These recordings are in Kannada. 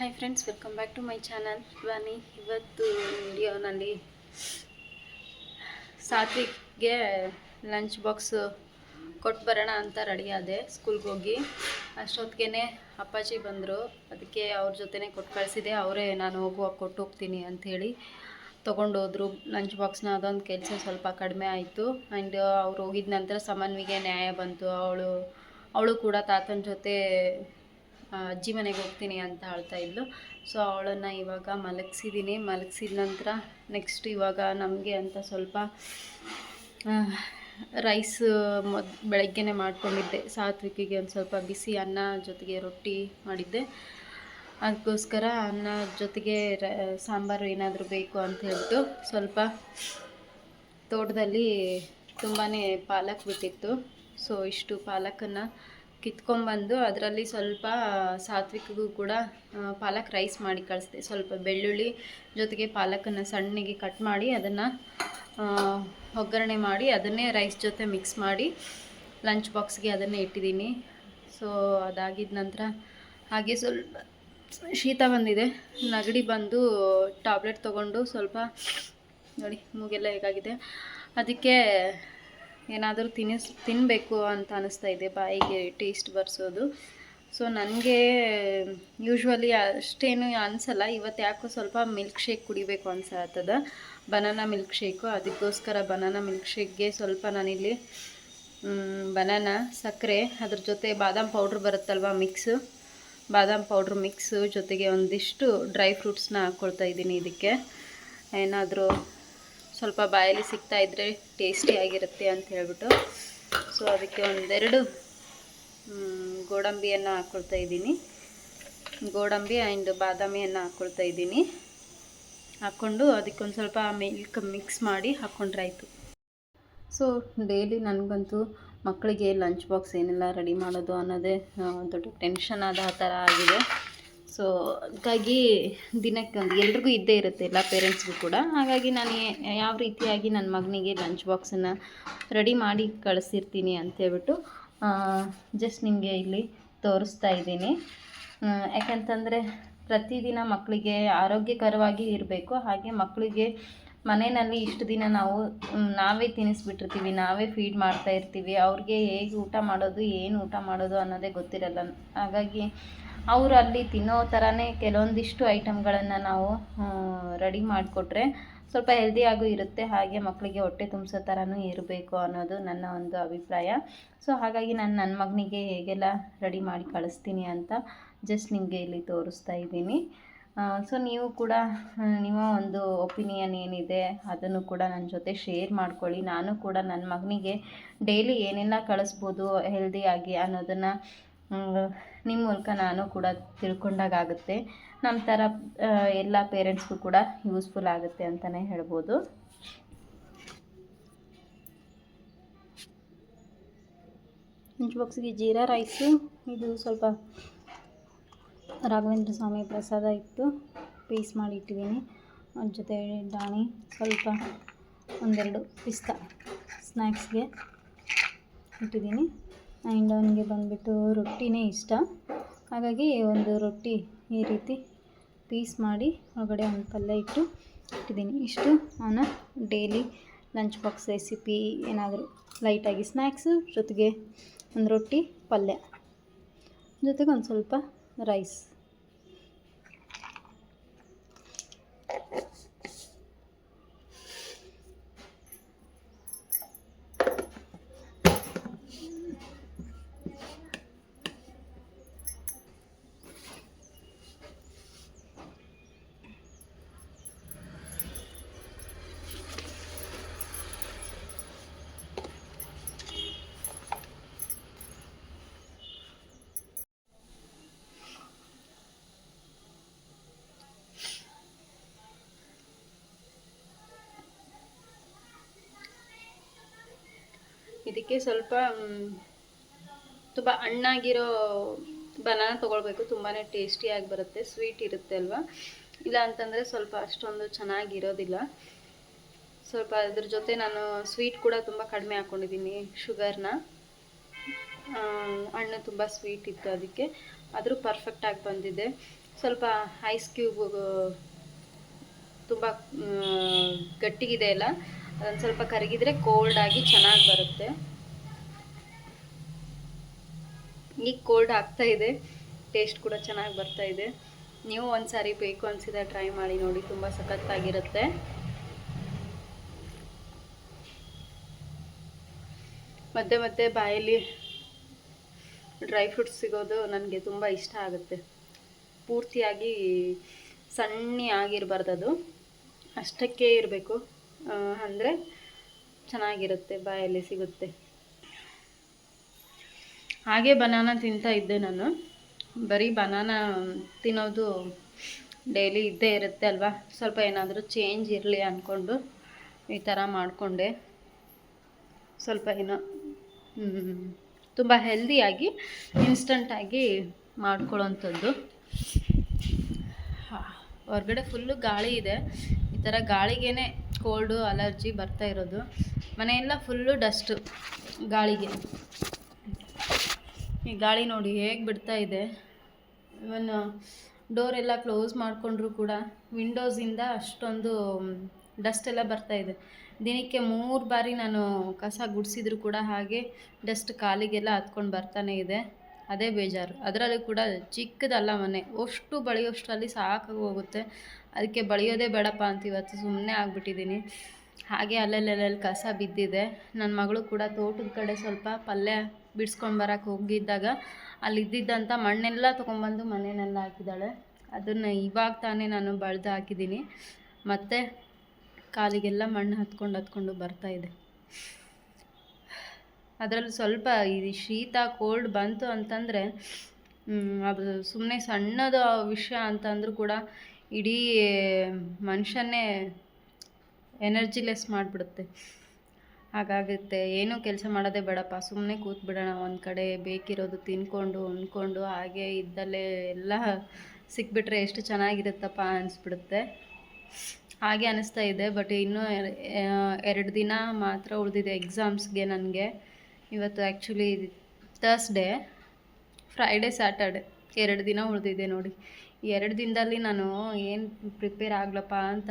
Hi friends welcome back to my channel ಬನ್ನಿ ಇವತ್ತು ವಿಡಿಯೋನಲ್ಲಿ ಸಾತ್ವಿಕ್ಗೆ ಲಂಚ್ ಬಾಕ್ಸ್ ಕೊಟ್ಟು ಬರೋಣ ಅಂತ ರೆಡಿ ಆದೆ ಸ್ಕೂಲ್ಗೆ ಹೋಗಿ. ಅಷ್ಟೊತ್ತಿಗೆ ಅಪ್ಪಾಜಿ ಬಂದರು. ಅದಕ್ಕೆ ಅವ್ರ ಜೊತೆನೇ ಕೊಟ್ಟು ಕಳಿಸಿದೆ. ಅವರೇ, ನಾನು ಹೋಗುವಾಗ ಕೊಟ್ಟು ಹೋಗ್ತೀನಿ ಅಂಥೇಳಿ ತೊಗೊಂಡೋದ್ರು ಲಂಚ್ ಬಾಕ್ಸ್ನ ಅದೊಂದು ಕೆಲಸ ಸ್ವಲ್ಪ ಕಡಿಮೆ ಆಯಿತು. ಆ್ಯಂಡ್ ಅವ್ರು ಹೋಗಿದ ನಂತರ ಸಮನ್ವಿಗೆ ನ್ಯಾಯ ಬಂತು. ಅವಳು ಅವಳು ಕೂಡ ತಾತನ ಜೊತೆ ಅಜ್ಜಿ ಮನೆಗೆ ಹೋಗ್ತೀನಿ ಅಂತ ಹೇಳ್ತಾ ಇದ್ಲು. ಸೊ ಅವಳನ್ನು ಇವಾಗ ಮಲಗಿಸಿದ್ದೀನಿ ಮಲಗಿಸಿದ ನಂತರ ನೆಕ್ಸ್ಟ್ ಇವಾಗ ನಮಗೆ ಅಂತ ಸ್ವಲ್ಪ ರೈಸ್ ಮೊದ್, ಬೆಳಗ್ಗೆನೇ ಮಾಡ್ಕೊಂಡಿದ್ದೆ. ಸಾತ್ವಿಕಿಗೆ ಒಂದು ಸ್ವಲ್ಪ ಬಿಸಿ ಅನ್ನ ಜೊತೆಗೆ ರೊಟ್ಟಿ ಮಾಡಿದ್ದೆ. ಅದಕ್ಕೋಸ್ಕರ ಅನ್ನ ಜೊತೆಗೆ ರ, ಸಾಂಬಾರು ಏನಾದರೂ ಬೇಕು ಅಂತ ಹೇಳ್ಬಿಟ್ಟು ಸ್ವಲ್ಪ ತೋಟದಲ್ಲಿ ತುಂಬಾ ಪಾಲಕ್ ಬಿಟ್ಟಿತ್ತು. ಸೊ ಇಷ್ಟು ಪಾಲಕನ್ನು ಕಿತ್ಕೊಂಬಂದು ಅದರಲ್ಲಿ ಸ್ವಲ್ಪ ಸಾತ್ವಿಕಗೂ ಕೂಡ ಪಾಲಕ್ ರೈಸ್ ಮಾಡಿ ಕಳಿಸಿದೆ. ಸ್ವಲ್ಪ ಬೆಳ್ಳುಳ್ಳಿ ಜೊತೆಗೆ ಪಾಲಕನ್ನು ಸಣ್ಣಗೆ ಕಟ್ ಮಾಡಿ ಅದನ್ನು ಒಗ್ಗರಣೆ ಮಾಡಿ ಅದನ್ನೇ ರೈಸ್ ಜೊತೆ ಮಿಕ್ಸ್ ಮಾಡಿ ಲಂಚ್ ಬಾಕ್ಸ್ಗೆ ಅದನ್ನೇ ಇಟ್ಟಿದ್ದೀನಿ. ಸೊ, ಅದಾಗಿದ ನಂತರ ಹಾಗೆ ಸ್ವಲ್ಪ ಶೀತ ಬಂದಿದೆ. ನೆಗಡಿ ಬಂದು ಟ್ಯಾಬ್ಲೆಟ್ ತೊಗೊಂಡು ಸ್ವಲ್ಪ ನೋಡಿ, ಮೂಗೆಲ್ಲ ಹೇಗಾಗಿದೆ. ಅದಕ್ಕೆ ಏನಾದರೂ ತಿನ್ನಿಸ್ ತಿನ್ನಬೇಕು ಅಂತ ಅನಿಸ್ತಾ ಇದೆ ಬಾಯಿಗೆ ಟೇಸ್ಟ್ ಬರ್ಸೋದು. ಸೊ ನನಗೆ ಯೂಶ್ವಲಿ ಅಷ್ಟೇನು ಅನಿಸಲ್ಲ. ಇವತ್ತು ಯಾಕೋ ಸ್ವಲ್ಪ ಮಿಲ್ಕ್ ಶೇಕ್ ಕುಡಿಬೇಕು ಅನ್ಸತ್ತದ ಬನಾನಾ ಮಿಲ್ಕ್ ಶೇಕು ಅದಕ್ಕೋಸ್ಕರ ಬನಾನಾ ಮಿಲ್ಕ್ ಶೇಕ್ಗೆ ಸ್ವಲ್ಪ ನಾನಿಲ್ಲಿ ಬನಾನಾ ಸಕ್ಕರೆ, ಅದ್ರ ಜೊತೆ ಬಾದಾಮ್ ಪೌಡ್ರ್ ಬರುತ್ತಲ್ವ ಮಿಕ್ಸು ಬಾದಾಮ್ ಪೌಡ್ರ್ ಮಿಕ್ಸು ಜೊತೆಗೆ ಒಂದಿಷ್ಟು ಡ್ರೈ ಫ್ರೂಟ್ಸ್ನ ಹಾಕ್ಕೊಳ್ತಾ ಇದ್ದೀನಿ ಇದಕ್ಕೆ. ಏನಾದರೂ ಸ್ವಲ್ಪ ಬಾಯಲ್ಲಿ ಸಿಗ್ತಾ ಟೇಸ್ಟಿ ಟೇಸ್ಟಿಯಾಗಿರುತ್ತೆ ಅಂತ ಹೇಳ್ಬಿಟ್ಟು. ಸೊ ಅದಕ್ಕೆ ಒಂದೆರಡು ಗೋಡಂಬಿಯನ್ನು ಹಾಕ್ಕೊಳ್ತಾ ಇದ್ದೀನಿ. ಗೋಡಂಬಿ ಆ್ಯಂಡ್ ಬಾದಾಮಿಯನ್ನು ಹಾಕ್ಕೊಳ್ತಾ ಇದ್ದೀನಿ. ಹಾಕ್ಕೊಂಡು ಅದಕ್ಕೊಂದು ಸ್ವಲ್ಪ ಮಿಲ್ಕ್ ಮಿಕ್ಸ್ ಮಾಡಿ ಹಾಕ್ಕೊಂಡ್ರಾಯಿತು ಸೊ ಡೈಲಿ ನನಗಂತೂ ಮಕ್ಕಳಿಗೆ ಲಂಚ್ ಬಾಕ್ಸ್ ಏನೆಲ್ಲ ರೆಡಿ ಮಾಡೋದು ಅನ್ನೋದೇ ದೊಡ್ಡ ಟೆನ್ಷನ್ ಆದ ಆ ಥರ ಆಗಿದೆ. ಸೊ ಹಾಗಾಗಿ ದಿನಕ್ಕೆ ಎಲ್ರಿಗೂ ಇದ್ದೇ ಇರುತ್ತೆ ಎಲ್ಲ ಪೇರೆಂಟ್ಸ್ಗೂ ಕೂಡ. ಹಾಗಾಗಿ ನಾನು ಯಾವ ರೀತಿಯಾಗಿ ನನ್ನ ಮಗನಿಗೆ ಲಂಚ್ ಬಾಕ್ಸನ್ನು ರೆಡಿ ಮಾಡಿ ಕಳಿಸಿರ್ತೀನಿ ಅಂತೇಳ್ಬಿಟ್ಟು ಜಸ್ಟ್ ನಿಮಗೆ ಇಲ್ಲಿ ತೋರಿಸ್ತಾ ಇದ್ದೀನಿ. ಯಾಕಂತಂದರೆ ಪ್ರತಿದಿನ ಮಕ್ಕಳಿಗೆ ಆರೋಗ್ಯಕರವಾಗಿ ಇರಬೇಕು. ಹಾಗೆ ಮಕ್ಕಳಿಗೆ ಮನೆಯಲ್ಲಿ ಇಷ್ಟು ದಿನ ನಾವು ನಾವೇ ತಿನ್ನಿಸ್ಬಿಟ್ಟಿರ್ತೀವಿ ನಾವೇ ಫೀಡ್ ಮಾಡ್ತಾ ಇರ್ತೀವಿ. ಅವ್ರಿಗೆ ಹೇಗೆ ಊಟ ಮಾಡೋದು, ಏನು ಊಟ ಮಾಡೋದು ಅನ್ನೋದೇ ಗೊತ್ತಿರಲ್ಲ. ಹಾಗಾಗಿ ಅವರು ಅಲ್ಲಿ ತಿನ್ನೋ ಥರನೇ ಕೆಲವೊಂದಿಷ್ಟು ಐಟಮ್ಗಳನ್ನು ನಾವು ರೆಡಿ ಮಾಡಿಕೊಟ್ರೆ ಸ್ವಲ್ಪ ಹೆಲ್ದಿಯಾಗೂ ಇರುತ್ತೆ. ಹಾಗೆ ಮಕ್ಕಳಿಗೆ ಹೊಟ್ಟೆ ತುಂಬಿಸೋ ಥರನೂ ಇರಬೇಕು ಅನ್ನೋದು ನನ್ನ ಒಂದು ಅಭಿಪ್ರಾಯ. ಸೊ ಹಾಗಾಗಿ ನಾನು ನನ್ನ ಮಗನಿಗೆ ಹೇಗೆಲ್ಲ ರೆಡಿ ಮಾಡಿ ಕಳಿಸ್ತೀನಿ ಅಂತ ಜಸ್ಟ್ ನಿಮಗೆ ಇಲ್ಲಿ ತೋರಿಸ್ತಾ ಇದ್ದೀನಿ. ಸೊ ನೀವು ಕೂಡ ನಿಮ್ಮ ಒಂದು ಒಪಿನಿಯನ್ ಏನಿದೆ ಅದನ್ನು ಕೂಡ ನನ್ನ ಜೊತೆ ಶೇರ್ ಮಾಡ್ಕೊಳ್ಳಿ. ನಾನು ಕೂಡ ನನ್ನ ಮಗನಿಗೆ ಡೈಲಿ ಏನೆಲ್ಲ ಕಳಿಸ್ಬೋದು ಹೆಲ್ದಿಯಾಗಿ ಅನ್ನೋದನ್ನು ನಿಮ್ಮ ಮೂಲಕ ನಾನು ಕೂಡ ತಿಳ್ಕೊಂಡಾಗುತ್ತೆ ನಮ್ಮ ಥರ ಎಲ್ಲ ಪೇರೆಂಟ್ಸ್ಗೂ ಕೂಡ ಯೂಸ್ಫುಲ್ ಆಗುತ್ತೆ ಅಂತಲೇ ಹೇಳ್ಬೋದು. ಲಂಚ್ ಬಾಕ್ಸಿಗೆ ಜೀರಾ ರೈಸು ಇದು ಸ್ವಲ್ಪ ರಾಘವೇಂದ್ರ ಸ್ವಾಮಿ ಪ್ರಸಾದ ಇತ್ತು. ಪೀಸ್ ಮಾಡಿ ಇಟ್ಟಿದ್ದೀನಿ. ಅದ್ರ ಜೊತೆ ದಾಣಿ, ಸ್ವಲ್ಪ ಒಂದೆರಡು ಪಿಸ್ತಾ ಸ್ನ್ಯಾಕ್ಸ್ಗೆ ಇಟ್ಟಿದ್ದೀನಿ. ಆ್ಯಂಡ್ ಅವನಿಗೆ ಬಂದುಬಿಟ್ಟು ರೊಟ್ಟಿನೇ ಇಷ್ಟ. ಹಾಗಾಗಿ ಒಂದು ರೊಟ್ಟಿ ಈ ರೀತಿ ಪೀಸ್ ಮಾಡಿ ಒಳಗಡೆ ಒಂದು ಪಲ್ಯ ಇಟ್ಟು ಇಟ್ಟಿದ್ದೀನಿ. ಇಷ್ಟು ಅವನ ಡೈಲಿ ಲಂಚ್ ಬಾಕ್ಸ್ ರೆಸಿಪಿ ಏನಾದರೂ ಲೈಟಾಗಿ ಸ್ನ್ಯಾಕ್ಸು ಜೊತೆಗೆ ಒಂದು ರೊಟ್ಟಿ ಪಲ್ಯ ಜೊತೆಗೆ ಒಂದು ಸ್ವಲ್ಪ ರೈಸ್. ಇದಕ್ಕೆ ಸ್ವಲ್ಪ ತುಂಬ ಹಣ್ಣಾಗಿರೋ ಬನಾನ ತೊಗೊಳ್ಬೇಕು. ತುಂಬಾ ಟೇಸ್ಟಿಯಾಗಿ ಬರುತ್ತೆ, ಸ್ವೀಟ್ ಇರುತ್ತೆ ಅಲ್ವಾ? ಇಲ್ಲ ಅಂತಂದರೆ ಸ್ವಲ್ಪ ಅಷ್ಟೊಂದು ಚೆನ್ನಾಗಿರೋದಿಲ್ಲ. ಸ್ವಲ್ಪ ಅದ್ರ ಜೊತೆ ನಾನು ಸ್ವೀಟ್ ಕೂಡ ತುಂಬ ಕಡಿಮೆ ಹಾಕ್ಕೊಂಡಿದ್ದೀನಿ ಶುಗರ್ನ. ಹಣ್ಣು ತುಂಬ ಸ್ವೀಟ್ ಇತ್ತು ಅದಕ್ಕೆ. ಆದರೂ ಪರ್ಫೆಕ್ಟಾಗಿ ಬಂದಿದೆ. ಸ್ವಲ್ಪ ಐಸ್ ಕ್ಯೂಬ್ ತುಂಬ ಗಟ್ಟಿಗಿದೆ ಅಲ್ಲ? ಅದೊಂದು ಸ್ವಲ್ಪ ಕರಗಿದ್ರೆ ಕೋಲ್ಡ್ ಆಗಿ ಚೆನ್ನಾಗಿ ಬರುತ್ತೆ. ಈಗ ಕೋಲ್ಡ್ ಆಗ್ತಾ ಇದೆ. ಟೇಸ್ಟ್ ಕೂಡ ಚೆನ್ನಾಗಿ ಬರ್ತಾ ಇದೆ. ನೀವು ಒಂದ್ಸಾರಿ ಬೇಕು ಅನ್ಸಿದ್ರೆ ಟ್ರೈ ಮಾಡಿ ನೋಡಿ. ತುಂಬ ಸಖತ್ತಾಗಿರುತ್ತೆ. ಮತ್ತೆ ಮತ್ತೆ ಬಾಯಲ್ಲಿ ಡ್ರೈ ಫ್ರೂಟ್ಸ್ ಸಿಗೋದು ನನಗೆ ತುಂಬ ಇಷ್ಟ ಆಗುತ್ತೆ. ಪೂರ್ತಿಯಾಗಿ ಸಣ್ಣ ಆಗಿರಬಾರ್ದು ಅದು. ಅಷ್ಟಕ್ಕೆ ಇರಬೇಕು. ಅಂದರೆ ಚೆನ್ನಾಗಿರುತ್ತೆ, ಬಾಯಲ್ಲಿ ಸಿಗುತ್ತೆ. ಹಾಗೆ ಬನಾನ ತಿಂತಾ ಇದ್ದೆ ನಾನು. ಬರೀ ಬನಾನ ತಿನ್ನೋದು ಡೈಲಿ ಇದ್ದೇ ಇರುತ್ತೆ ಅಲ್ವಾ? ಸ್ವಲ್ಪ ಏನಾದರೂ ಚೇಂಜ್ ಇರಲಿ ಅಂದ್ಕೊಂಡು ಈ ಥರ ಮಾಡಿಕೊಂಡೆ. ಸ್ವಲ್ಪ ಏನೋ ತುಂಬ ಹೆಲ್ದಿಯಾಗಿ ಇನ್ಸ್ಟಂಟಾಗಿ ಮಾಡ್ಕೊಳ್ಳೋಂಥದ್ದು. ಹೊರಗಡೆ ಫುಲ್ಲು ಗಾಳಿ ಇದೆ. ಈ ಥರ ಗಾಳಿಗೇ ಕೋಲ್ಡು ಅಲರ್ಜಿ ಬರ್ತಾ ಇರೋದು. ಮನೆಯೆಲ್ಲ ಫುಲ್ಲು ಡಸ್ಟು ಗಾಳಿಗೆ. ಈ ಗಾಳಿ ನೋಡಿ ಹೇಗೆ ಬಿಡ್ತಾ ಇದೆ. ಇವನ್ ಡೋರ್ ಎಲ್ಲ ಕ್ಲೋಸ್ ಮಾಡಿಕೊಂಡ್ರೂ ಕೂಡ ವಿಂಡೋಸಿಂದ ಅಷ್ಟೊಂದು ಡಸ್ಟ್ ಎಲ್ಲ ಬರ್ತಾ ಇದೆ. ದಿನಕ್ಕೆ ಮೂರು ಬಾರಿ ನಾನು ಕಸ ಗುಡಿಸಿದ್ರು ಕೂಡ ಹಾಗೆ ಡಸ್ಟ್ ಕಾಲಿಗೆಲ್ಲ ಹತ್ಕೊಂಡು ಬರ್ತಾನೆ ಇದೆ. ಅದೇ ಬೇಜಾರು. ಅದರಲ್ಲಿ ಕೂಡ ಚಿಕ್ಕದಲ್ಲ ಮನೆ. ಅಷ್ಟು ಬಳಿಯೋಷ್ಟರಲ್ಲಿ ಸಾಕಾಗಿ ಹೋಗುತ್ತೆ ಅದಕ್ಕೆ ಬಳಿಯೋದೇ ಬೇಡಪ್ಪ ಅಂತ ಇವತ್ತು ಸುಮ್ಮನೆ ಆಗಿಬಿಟ್ಟಿದ್ದೀನಿ. ಹಾಗೆ ಅಲ್ಲಲ್ಲಲ್ಲಿ ಕಸ ಬಿದ್ದಿದೆ. ನನ್ನ ಮಗಳು ಕೂಡ ತೋಟದ ಕಡೆ ಸ್ವಲ್ಪ ಪಲ್ಯ ಬಿಡಿಸ್ಕೊಂಡು ಬರೋಕ್ಕೆ ಹೋಗಿದ್ದಾಗ ಅಲ್ಲಿ ಇದ್ದಿದ್ದಂಥ ಮಣ್ಣೆಲ್ಲ ತೊಗೊಂಬಂದು ಮನೆಯಲ್ಲ ಹಾಕಿದ್ದಾಳೆ. ಅದನ್ನು ಇವಾಗ ತಾನೇ ನಾನು ಬಳ್ದು ಹಾಕಿದ್ದೀನಿ. ಮತ್ತು ಕಾಲಿಗೆಲ್ಲ ಮಣ್ಣು ಹತ್ಕೊಂಡು ಹತ್ಕೊಂಡು ಬರ್ತಾ ಇದೆ. ಅದರಲ್ಲಿ ಸ್ವಲ್ಪ ಈ ಶೀತ ಕೋಲ್ಡ್ ಬಂತು ಅಂತಂದರೆ ಅದು ಸುಮ್ಮನೆ ಸಣ್ಣದ ವಿಷಯ ಅಂತಂದರೂ ಕೂಡ ಇಡೀ ಮನುಷ್ಯನೇ ಎನರ್ಜಿಲೆಸ್ ಮಾಡಿಬಿಡುತ್ತೆ. ಹಾಗಾಗುತ್ತೆ, ಏನೂ ಕೆಲಸ ಮಾಡೋದೇ ಬೇಡಪ್ಪ ಸುಮ್ಮನೆ ಕೂತ್ಬಿಡೋಣ, ಒಂದು ಕಡೆ ಬೇಕಿರೋದು ತಿನ್ಕೊಂಡು, ಉಣ್ಕೊಂಡು, ಹಾಗೆ ಇದ್ದಲ್ಲೇ ಎಲ್ಲ ಸಿಕ್ಬಿಟ್ರೆ ಎಷ್ಟು ಚೆನ್ನಾಗಿರುತ್ತಪ್ಪ ಅನಿಸ್ಬಿಡುತ್ತೆ. ಹಾಗೆ ಅನ್ನಿಸ್ತಾ ಇದೆ ಬಟ್ ಇನ್ನೂ ಎರಡು ದಿನ ಮಾತ್ರ ಉಳಿದಿದೆ ಎಕ್ಸಾಮ್ಸ್ಗೆ ನನಗೆ. ಇವತ್ತು ಆ್ಯಕ್ಚುಲಿ ತರ್ಸ್ಡೇ ಫ್ರೈಡೇ ಸ್ಯಾಟರ್ಡೆ ಎರಡು ದಿನ ಉಳಿದಿದೆ ನೋಡಿ. ಎರಡು ದಿನದಲ್ಲಿ ನಾನು ಏನು ಪ್ರಿಪೇರ್ ಆಗ್ಲಪ್ಪ ಅಂತ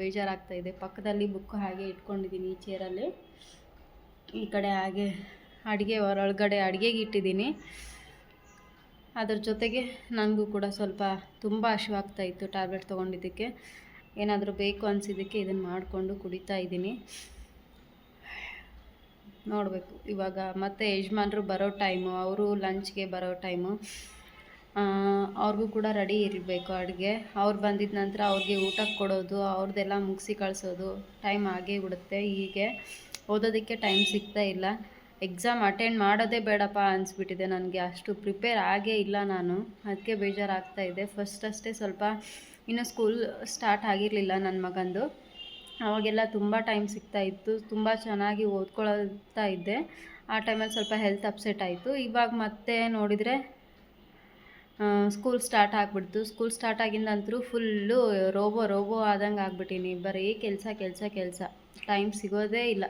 ಬೇಜಾರಾಗ್ತಾ ಇದೆ. ಪಕ್ಕದಲ್ಲಿ ಬುಕ್ ಹಾಗೆ ಇಟ್ಕೊಂಡಿದ್ದೀನಿ ಈ ಚೇರಲ್ಲಿ ಈ ಕಡೆ ಹಾಗೆ ಅಡುಗೆ ಹೊರಗಡೆ ಅಡುಗೆಗೆ ಇಟ್ಟಿದ್ದೀನಿ ಅದ್ರ ಜೊತೆಗೆ ನನಗೂ ಕೂಡ ಸ್ವಲ್ಪ ತುಂಬ ಹಶ್ವಾಗ್ತಾಯಿತ್ತು ಟ್ಯಾಬ್ಲೆಟ್ ತೊಗೊಂಡಿದ್ದಕ್ಕೆ. ಏನಾದರೂ ಬೇಕು ಅನಿಸಿದ್ದಕ್ಕೆ ಇದನ್ನು ಮಾಡಿಕೊಂಡು ಕುಡಿತಾ ಇದ್ದೀನಿ. ನೋಡಬೇಕು. ಇವಾಗ ಮತ್ತೆ ಯಜಮಾನ್ರು ಬರೋ ಟೈಮು, ಅವರು ಲಂಚ್ಗೆ ಬರೋ ಟೈಮು. ಅವ್ರಿಗೂ ಕೂಡ ರೆಡಿ ಇರಬೇಕು ಅಡುಗೆ. ಅವ್ರು ಬಂದಿದ ನಂತರ ಅವ್ರಿಗೆ ಊಟಕ್ಕೆ ಕೊಡೋದು ಅವ್ರದ್ದೆಲ್ಲ ಮುಗಿಸಿ ಕಳಿಸೋದು, ಟೈಮ್ ಆಗೇ ಬಿಡುತ್ತೆ. ಹೀಗೆ ಓದೋದಕ್ಕೆ ಟೈಮ್ ಸಿಗ್ತಾ ಇಲ್ಲ. ಎಕ್ಸಾಮ್ ಅಟೆಂಡ್ ಮಾಡೋದೇ ಬೇಡಪ್ಪ ಅನಿಸ್ಬಿಟ್ಟಿದೆ ನನಗೆ. ಅಷ್ಟು ಪ್ರಿಪೇರ್ ಆಗೇ ಇಲ್ಲ ನಾನು. ಅದಕ್ಕೆ ಬೇಜಾರಾಗ್ತಾ ಇದೆ. ಫಸ್ಟ್ ಅಷ್ಟೇ ಸ್ವಲ್ಪ ಇನ್ನೂ ಸ್ಕೂಲ್ ಸ್ಟಾರ್ಟ್ ಆಗಿರಲಿಲ್ಲ ನನ್ನ ಮಗಂದು. ಅವಾಗೆಲ್ಲ ತುಂಬ ಟೈಮ್ ಸಿಗ್ತಾ ಇತ್ತು, ತುಂಬ ಚೆನ್ನಾಗಿ ಓದ್ಕೊಳ್ತಾ ಇದ್ದೆ. ಆ ಟೈಮಲ್ಲಿ ಸ್ವಲ್ಪ ಹೆಲ್ತ್ ಅಪ್ಸೆಟ್ ಆಯಿತು. ಇವಾಗ ಮತ್ತೆ ನೋಡಿದರೆ ಸ್ಕೂಲ್ ಸ್ಟಾರ್ಟ್ ಆಗಿಬಿಡ್ತು. ಸ್ಕೂಲ್ ಸ್ಟಾರ್ಟ್ ಆಗಿಂದಂತರೂ ಫುಲ್ಲು ರೋಬೋ ರೋಬೋ ಆದಂಗೆ ಆಗ್ಬಿಟ್ಟೀನಿ. ಬರೀ ಕೆಲಸ ಕೆಲಸ ಕೆಲಸ. ಟೈಮ್ ಸಿಗೋದೇ ಇಲ್ಲ.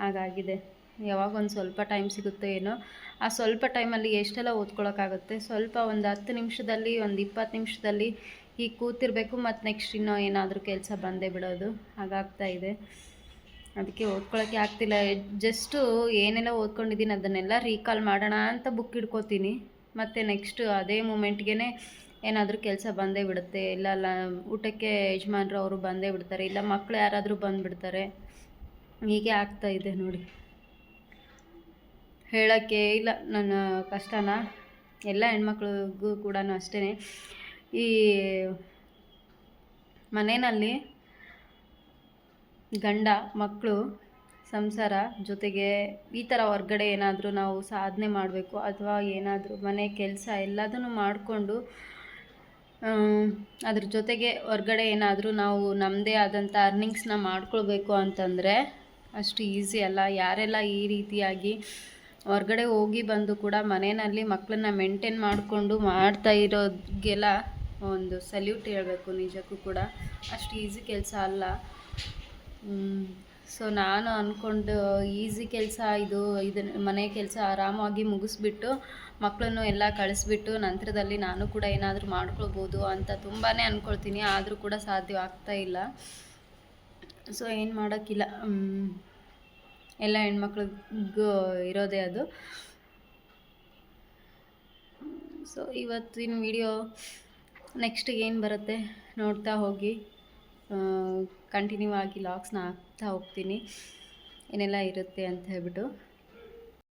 ಹಾಗಾಗಿದೆ. ಯಾವಾಗ ಒಂದು ಸ್ವಲ್ಪ ಟೈಮ್ ಸಿಗುತ್ತೋ ಏನೋ. ಆ ಸ್ವಲ್ಪ ಟೈಮಲ್ಲಿ ಎಷ್ಟೆಲ್ಲ ಓದ್ಕೊಳ್ಳೋಕ್ಕಾಗುತ್ತೆ ಸ್ವಲ್ಪ ಒಂದು ಹತ್ತು ನಿಮಿಷದಲ್ಲಿ, ಒಂದು ಇಪ್ಪತ್ತು ನಿಮಿಷದಲ್ಲಿ ಹೀಗೆ ಕೂತಿರಬೇಕು, ಮತ್ತು ನೆಕ್ಸ್ಟ್ ಇನ್ನೂ ಏನಾದರೂ ಕೆಲಸ ಬಂದೇ ಬಿಡೋದು. ಹಾಗಾಗ್ತಾ ಇದೆ. ಅದಕ್ಕೆ ಓದ್ಕೊಳ್ಳೋಕ್ಕೆ ಆಗ್ತಿಲ್ಲ. ಜಸ್ಟು ಏನೆಲ್ಲ ಓದ್ಕೊಂಡಿದ್ದೀನಿ ಅದನ್ನೆಲ್ಲ ರೀಕಾಲ್ ಮಾಡೋಣ ಅಂತ ಬುಕ್ ಇಡ್ಕೋತೀನಿ ಮತ್ತು ನೆಕ್ಸ್ಟು ಅದೇ ಮೂಮೆಂಟ್ಗೆ ಏನಾದರೂ ಕೆಲಸ ಬಂದೇ ಬಿಡುತ್ತೆ. ಇಲ್ಲ ಲ ಊಟಕ್ಕೆ ಯಜಮಾನರು ಅವರು ಬಂದೇ ಬಿಡ್ತಾರೆ. ಇಲ್ಲ ಮಕ್ಕಳು ಯಾರಾದರೂ ಬಂದುಬಿಡ್ತಾರೆ. ಹೀಗೆ ಆಗ್ತಾ ಇದೆ ನೋಡಿ. ಹೇಳೋಕ್ಕೆ ಇಲ್ಲ, ನನ್ನ ಕಷ್ಟನ. ಎಲ್ಲ ಹೆಣ್ಮಕ್ಳಿಗೂ ಕೂಡ ಅಷ್ಟೇ ಈ ಮನೆಯಲ್ಲಿ ಗಂಡ ಮಕ್ಕಳು ಸಂಸಾರ ಜೊತೆಗೆ ಈ ಥರ ಹೊರ್ಗಡೆ ಏನಾದರೂ ನಾವು ಸಾಧನೆ ಮಾಡಬೇಕು ಅಥವಾ ಏನಾದರೂ ಮನೆ ಕೆಲಸ ಎಲ್ಲದನ್ನು ಮಾಡಿಕೊಂಡು ಅದ್ರ ಜೊತೆಗೆ ಹೊರ್ಗಡೆ ಏನಾದರೂ ನಾವು ನಮ್ಮದೇ ಆದಂಥ ಅರ್ನಿಂಗ್ಸ್ನ ಮಾಡ್ಕೊಳ್ಬೇಕು ಅಂತಂದರೆ ಅಷ್ಟು ಈಸಿ ಅಲ್ಲ. ಯಾರೆಲ್ಲ ಈ ರೀತಿಯಾಗಿ ಹೊರ್ಗಡೆ ಹೋಗಿ ಬಂದು ಕೂಡ ಮನೆಯಲ್ಲಿ ಮಕ್ಕಳನ್ನ ಮೇಂಟೈನ್ ಮಾಡಿಕೊಂಡು ಮಾಡ್ತಾ ಇರೋದಕ್ಕೆಲ್ಲ ಒಂದು ಸಲ್ಯೂಟ್ ಹೇಳಬೇಕು ನಿಜಕ್ಕೂ ಕೂಡ. ಅಷ್ಟು ಈಸಿ ಕೆಲಸ ಅಲ್ಲ. ಸೊ ನಾನು ಅಂದ್ಕೊಂಡು ಈಸಿ ಕೆಲಸ ಇದು ಇದನ್ನು ಮನೆ ಕೆಲಸ ಆರಾಮಾಗಿ ಮುಗಿಸ್ಬಿಟ್ಟು ಮಕ್ಕಳನ್ನು ಎಲ್ಲ ಕಳಿಸ್ಬಿಟ್ಟು, ನಂತರದಲ್ಲಿ ನಾನು ಕೂಡ ಏನಾದರೂ ಮಾಡ್ಕೊಳ್ಬೋದು ಅಂತ ತುಂಬಾ ಅಂದ್ಕೊಳ್ತೀನಿ ಆದರೂ ಕೂಡ ಸಾಧ್ಯ ಆಗ್ತಾ ಇಲ್ಲ. ಸೊ ಏನು ಮಾಡೋಕ್ಕಿಲ್ಲ. ಎಲ್ಲ ಹೆಣ್ಮಕ್ಳಿಗೂ ಇರೋದೇ ಅದು. ಸೊ ಇವತ್ತಿನ ವಿಡಿಯೋ ನೆಕ್ಸ್ಟ್ ಏನು ಬರುತ್ತೆ ನೋಡ್ತಾ ಹೋಗಿ. ಕಂಟಿನ್ಯೂ ಆಗಿ ಲಾಕ್ಸ್ನ ಹಾಕ್ತಾ ಹೋಗ್ತೀನಿ. ಏನೆಲ್ಲ ಇರುತ್ತೆ ಅಂತ ಹೇಳ್ಬಿಟ್ಟು.